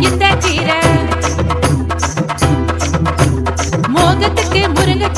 இந்த கீரை. மோகத்துக்கு முருங்கை